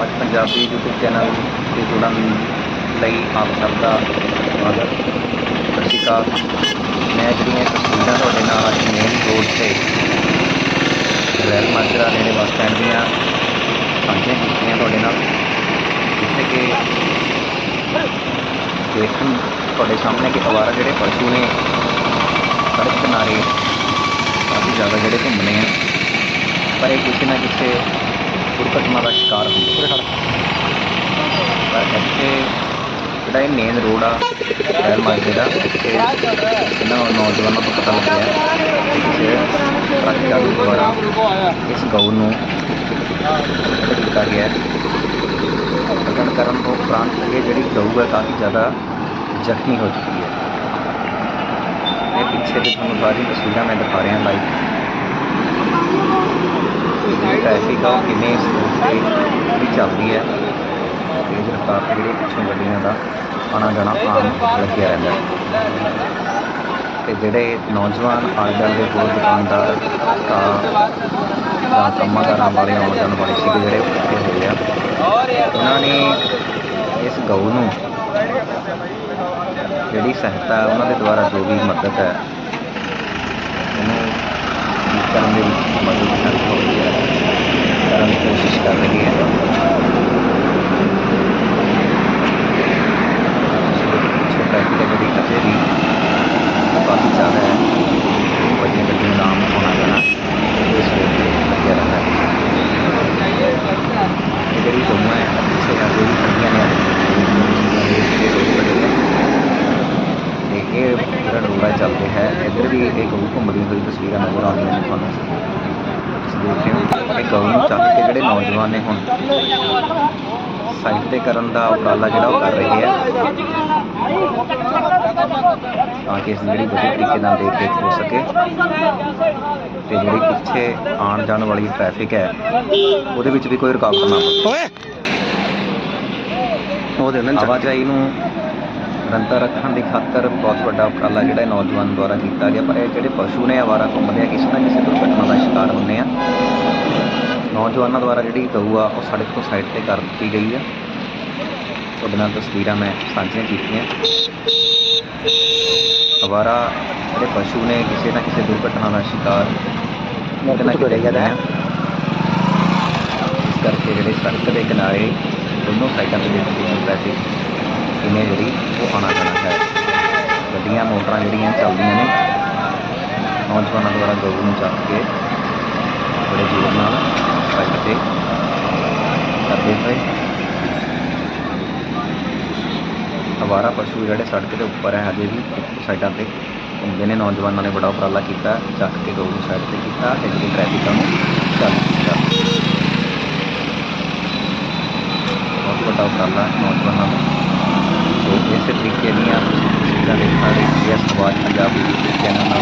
ਅੱਜ Punjabi YouTube channel ਤੇ ਜੁੜਨ ਲਈ ਆਪ ਸਭ ਦਾ ਸਵਾਗਤ ਸਤਿ ਸ਼੍ਰੀ ਅਕਾਲ ਮੈਂ ਜਿਹੜੀਆਂ ਤਸਵੀਰਾਂ ਤੁਹਾਡੇ ਨਾਲ ਅੱਜ ਮੇਨ ਰੋਡ ਤੇ ਰੈਲ ਮਾਜਰਾ ਨੇੜੇ ਬੱਸ ਸਟੈਂਡ ਦੀਆਂ ਸਾਂਝੀਆਂ ਕੀਤੀਆਂ ਤੁਹਾਡੇ ਨਾਲ ਜਿੱਥੇ ਕਿ ਦੇਖਣ ਤੁਹਾਡੇ ਸਾਹਮਣੇ ਕਿ ਅਵਾਰਾ ਜਿਹੜੇ ਪਸ਼ੂ ਨੇ ਸੜਕ ਕਿਨਾਰੇ ਕਾਫੀ ਜ਼ਿਆਦਾ ਜਿਹੜੇ ਘੁੰਮਣੇ ਆ ਪਰ ਇਹ ਕਿਸੇ ਨਾ ਕਿਸੇ ਦੁਰਘਟਨਾ ਦਾ ਸ਼ਿਕਾਰ ਹੁੰਦੇ ਪਰ ਇੱਥੇ ਜਿਹੜਾ ਇਹ ਮੇਨ ਰੋਡ ਆ ਰੈਲ ਮਾਰਗੇ ਦਾ ਇੱਥੇ ਇਹਨਾਂ ਨੌਜਵਾਨਾਂ ਤੋਂ ਪਤਾ ਲੱਗਿਆ ਕਿ ਟਰੱਕ ਚਾਲੂ ਦੁਆਰਾ ਇਸ ਗਊ ਨੂੰ ਕੀਤਾ ਗਿਆ ਹੈ। ਪਕੜ ਕਰਨ ਤੋਂ ਉਪਰੰਤ ਇਹ ਜਿਹੜੀ ਗਊ ਹੈ ਕਾਫੀ ਜ਼ਿਆਦਾ ਜ਼ਖਮੀ ਹੋ ਚੁੱਕੀ ਹੈ। ਇਹ ਪਿੱਛੇ ਦੀ ਤੁਹਾਨੂੰ ਸਾਰੀ ਤਸਵੀਰਾਂ ਮੈਂ ਦਿਖਾ ਰਿਹਾ ਲਾਈਵ ਟ੍ਰੈਫਿਕ ਆ ਉਹ ਕਿਵੇਂ ਵੀ ਚੱਲਦੀ ਹੈ ਤੇਜ਼ ਰਫ਼ਤਾਰ ਤੇ ਜਿਹੜੇ ਪਿੱਛੋਂ ਗੱਡੀਆਂ ਦਾ ਆਉਣਾ ਜਾਣਾ ਆਮ ਲੱਗਿਆ ਰਹਿੰਦਾ ਹੈ। ਤੇ ਜਿਹੜੇ ਨੌਜਵਾਨ ਆਲੇ ਦੇ ਹੋਰ ਦੁਕਾਨਦਾਰ ਤਾਂ ਜਾਂ ਕੰਮਾਂ ਵਾਲੇ ਆਉਣ ਜਾਣ ਵਾਲੇ ਸੀਗੇ ਜਿਹੜੇ ਉੱਥੇ ਇਕੱਠੇ ਹੋਏ ਆ ਉਹਨਾਂ ਨੇ ਇਸ ਗਊ ਨੂੰ ਜਿਹੜੀ ਸਹਾਇਤਾ ਉਹਨਾਂ ਦੇ ਦੁਆਰਾ ਜੋ ਵੀ ਮਦਦ ਹੈ ਉਹਨੂੰ ਠੀਕ ਕਰਨ ਦੇ ਵਿੱਚ ਮਦਦ ਕਰ ਰਹੀ ਹੈ ਕਰਨ ਦੀ ਕੋਸ਼ਿਸ਼ ਕਰ ਰਹੀ ਹੈ ਛੋਟਾ ਕਿ ਜਿਹੜੀ ਅਜੇ ਵੀ ਕਾਫੀ ਜ਼ਿਆਦਾ ਹੈ ਵੱਡੀਆਂ ਗੱਡੀਆਂ ਦਾ ਆਮ ਹੋਣਾ ਜਾਣਾ ਇਸ ਵੇਲੇ ਲੱਗਿਆ ਰਹਿੰਦਾ ਹੈ ਇਹ ਜਿਹੜੀ ਗਊ ਹੈ ਪਿੱਛੇ ਅਜੇ ਵੀ ਖੜੀਆਂ ਨੇ ਇਹ ਰੋਡ ਬਣੀ ਹੈ ਤੇ ਇਹ ਜਿਹੜਾ ਰੋੜਾ ਚੱਲਦੇ ਹੈ ਇੱਧਰ ਵੀ ਇਹ ਗਊ ਘੁੰਮਦੀ ਹੋਈ ਤਸਵੀਰਾਂ ਨਜ਼ਰ ਆਉਂਦੀਆਂ ਨੇ ਤੁਹਾਨੂੰ। ਦੇਖ ਹੋ ਇਹ ਗਊ ਨੂੰ ਚੱਕ ਕੇ ਜਿਹੜੇ ਨੌਜਵਾਨ ਨੇ ਹੁਣ ਸਾਈਡ ਤੇ ਕਰਨ ਦਾ ਉਪਰਾਲਾ ਜਿਹੜਾ ਉਹ ਕਰ ਰਹੇ ਹੈ। ਤਾਂ ਕਿ ਇਸ ਜਿਹੜੀ ਵਧੀਆ ਤਰੀਕੇ ਨਾਲ ਦੇਖ ਰੇਖ ਹੋ ਸਕੇ। ਤੇ ਜਿਹੜੀ ਪਿੱਛੇ ਆਉਣ ਜਾਣ ਵਾਲੀ ਟ੍ਰੈਫਿਕ ਹੈ ਉਹਦੇ ਵਿੱਚ ਵੀ ਕੋਈ ਰੁਕਾਵਟ ਨਾ ਪਵੇ। ਓਏ! ਉਹ ਦੇ ਆਵਾਜਾਈ ਨੂੰ ਨਿਰੰਤਰ ਰੱਖਣ ਦੀ ਖਾਤਰ ਬਹੁਤ ਵੱਡਾ ਉਪਰਾਲਾ ਜਿਹੜਾ ਇਹ ਨੌਜਵਾਨ ਦੁਆਰਾ ਕੀਤਾ ਗਿਆ ਪਰ ਇਹ ਜਿਹੜੇ ਪਸ਼ੂ ਨੇ ਆਵਾਰਾ ਘੁੰਮਦੇ ਆ ਕਿਸੇ ਨਾ ਕਿਸੇ ਦੁਰਘਟਨਾ ਦਾ ਸ਼ਿਕਾਰ ਹੁੰਦੇ ਆ। ਨੌਜਵਾਨਾਂ ਦੁਆਰਾ ਜਿਹੜੀ ਗਊ ਆ ਉਹ ਸੜਕ ਤੋਂ ਸਾਈਡ ਤੇ ਕਰ ਦਿੱਤੀ ਗਈ ਆ। ਤੁਹਾਡੇ ਨਾਲ ਤਸਵੀਰਾਂ ਮੈਂ ਸਾਂਝੀਆਂ ਕੀਤੀਆਂ। ਆਵਾਰਾ ਜਿਹੜੇ ਪਸ਼ੂ ਨੇ ਕਿਸੇ ਨਾ ਕਿਸੇ ਦੁਰਘਟਨਾ ਦਾ ਸ਼ਿਕਾਰ ਕਿਤੇ ਨਾ ਕਿਤੇ ਹੁੰਦੇ ਆ। ਇਸ ਕਰਕੇ ਜਿਹੜੇ ਸੜਕ ਦੇ ਕਿਨਾਰੇ ਦੋਨੋਂ ਸਾਈਡਾਂ ਤੇ ਦੇਖਦੇ ਟ੍ਰੈਫਿਕ ਨੇ ਜਿਹੜੀ ਉਹ ਆਣਾ ਜਾਣਾ ਹੈ। ਗੱਡੀਆਂ, ਮੋਟਰਾਂ ਜਿਹੜੀਆਂ ਚੱਲਦੀਆਂ ਨੇ, ਨੌਜਵਾਨਾਂ ਦੁਆਰਾ ਗਊ ਨੂੰ ਚੱਕ ਕੇ ਬੜੇ ਜ਼ੋਰ ਨਾਲ ਸਾਈਡ ਤੇ ਕਰਦੇ ਹੋਏ ਅਵਾਰਾ ਪਸ਼ੂ ਜਿਹੜੇ ਸੜਕ ਦੇ ਉੱਪਰ ਹੈ, ਹਜੇ ਵੀ ਸਾਈਡਾਂ ਤੇ ਹੁੰਦੇ ਨੇ। ਨੌਜਵਾਨਾਂ ਨੇ ਬੜਾ ਉਪਰਾਲਾ ਕੀਤਾ, ਚੱਕ ਕੇ ਗਊ ਨੂੰ ਸਾਈਡ ਤੇ ਕੀਤਾ ਤੇ ਜਿਹੜੀ ਟ੍ਰੈਫਿਕ ਨੂੰ ਚਾਲੂ ਕੀਤਾ। ਬਹੁਤ ਵੱਡਾ ਉਪਰਾਲਾ फिर विज्ञानिया का विस्तार किया संवाद पंजाबी विज्ञान